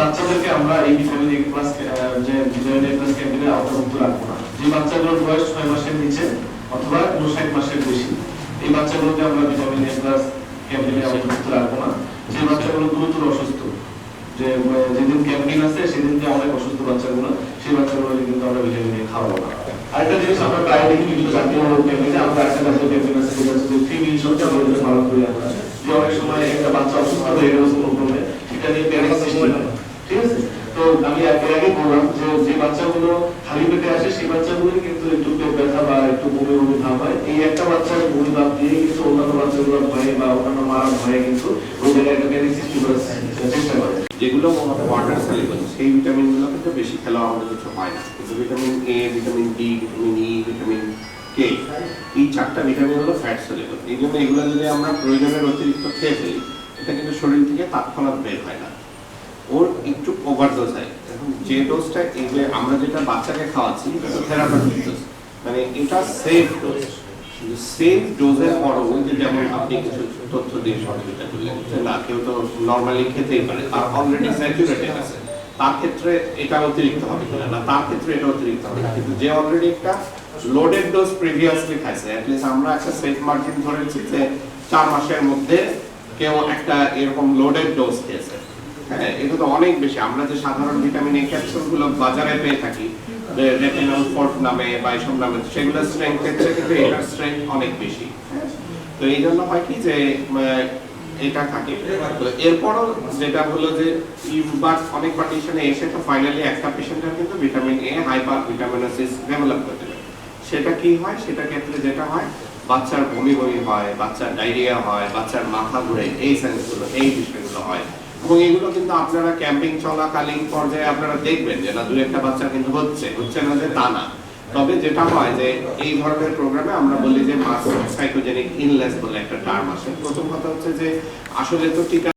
বাচ্চাদেরকে আমরা এই এ প্লাস যে এ প্লাস ক্যাম্পেইনের আওতাভুক্ত রাখব না। যে বাচ্চাগুলোর বয়স ছয় মাসের নিচে অথবা উনষাট মাসের বেশি, এই বাচ্চাগুলোকে আমরা ভিটামিন এ প্লাস ক্যাম্পেইনের আওতাভুক্ত রাখব না। যে বাচ্চাগুলো গুরুতর অসুস্থ, যে যেদিন ক্যাম্পেইন আছে, সেদিনকে অনেক অসুস্থ বাচ্চাগুলো, সেই বাচ্চাগুলোকে কিন্তু আমরা ভিটামিন এ খাওয়াবো না। আরেকটা জিনিস আমরা প্রায় দেখি বিভিন্ন জাতীয় ক্যাম্পেইনে আমরা একটা জাতীয় ক্যাম্পেইন আছে, যেটা হচ্ছে থ্রি মিনিট সপ্তাহ পালন করি আমরা যে অনেক সময় একটা বাচ্চা অসুস্থ হয়ে গেল কোনো ক্রমে সেটা নিয়ে হয়। তো আমি এর আগে বললাম যে যে বাচ্চাগুলো খালি পেটে আসে, সেই বাচ্চাগুলো কিন্তু একটু পেট ব্যথা বা একটু বমি বমি ভাব হয়। এই একটা বাচ্চার বমি ভাব দিয়ে কিন্তু অন্যান্য বাচ্চাগুলো ভয়ে বা অন্যান্য ভয়ে কিন্তু জায়গায় একটা সৃষ্টি করার চেষ্টা করে। যেগুলো ওয়াটার সেই কিন্তু বেশি খেলেও আমাদের কিছু হয় না। কিন্তু vitamin A vitamin D vitamin E vitamin K এই চারটা ভিটামিন হলো ফ্যাট সলিউবল এই জন্য এগুলো যদি আমরা প্রয়োজনের অতিরিক্ত খেয়ে ফেলি, এটা কিন্তু শরীর থেকে তৎক্ষণাৎ বের হয় না। ওর একটু ওভারডোজ হয়। যে ডোজটা এই আমরা যেটা বাচ্চাকে খাওয়াচ্ছি থেরাপিউটিক ডোজ মানে এটা সেফ ডোজ সেফ ডোজের যে যেমন আপনি কিছু তথ্য দিয়ে সহযোগিতা করলেন না, কেউ তো নর্মালি খেতেই পারে। আর অলরেডি স্যাচুরেটেড আছে। তার ক্ষেত্রে এটা অতিরিক্ত হবে না, তার ক্ষেত্রে এটা অতিরিক্ত হবে কিন্তু যে অলরেডি একটা লোডেড ডোজ প্রিভিয়াসলি খাইছে অ্যাটলিস্ট আমরা একটা সেফ মার্জিন ধরেছি যে চার মাসের মধ্যে কেউ একটা এরকম লোডেড ডোজ খেয়েছে। এটা তো অনেক বেশি। আমরা যে সাধারণ ভিটামিন এ বাজারে পেয়ে থাকি রেটিনল ফোর্ট নামে বা নামে সেগুলো স্ট্রেংথ এর চেয়ে কিন্তু এটার স্ট্রেংথ অনেক বেশি। হ্যাঁ? তো এই জন্য হয় কি যে এটা থাকে। তো এরপরও যেটা হলো যে বাট অনেক কন্ডিশনে এসে তো ফাইনালি একটা পেশেন্টের কিন্তু vitamin A hypervitaminosis develop করতে পারে। সেটা কি হয়? সেটা ক্ষেত্রে যেটা হয় বাচ্চার বমি বমি হয়, বাচ্চার ডায়রিয়া হয়, বাচ্চার মাথা ঘুরে, এই সাইন্সগুলো এই বিষয়গুলো হয়। এবং এগুলো কিন্তু আপনারা ক্যাম্পিং চলাকালীন পর্যায়ে আপনারা দেখবেন যে না দু একটা বাচ্চা কিন্তু হচ্ছে হচ্ছে না যে তা না। তবে যেটা হয় যে এই ধরনের প্রোগ্রামে আমরা বলি যে মাস সাইকোজেনিক ইনলেস বলে একটা টার্ম আসে। প্রথম কথা হচ্ছে যে আসলে তো টিকা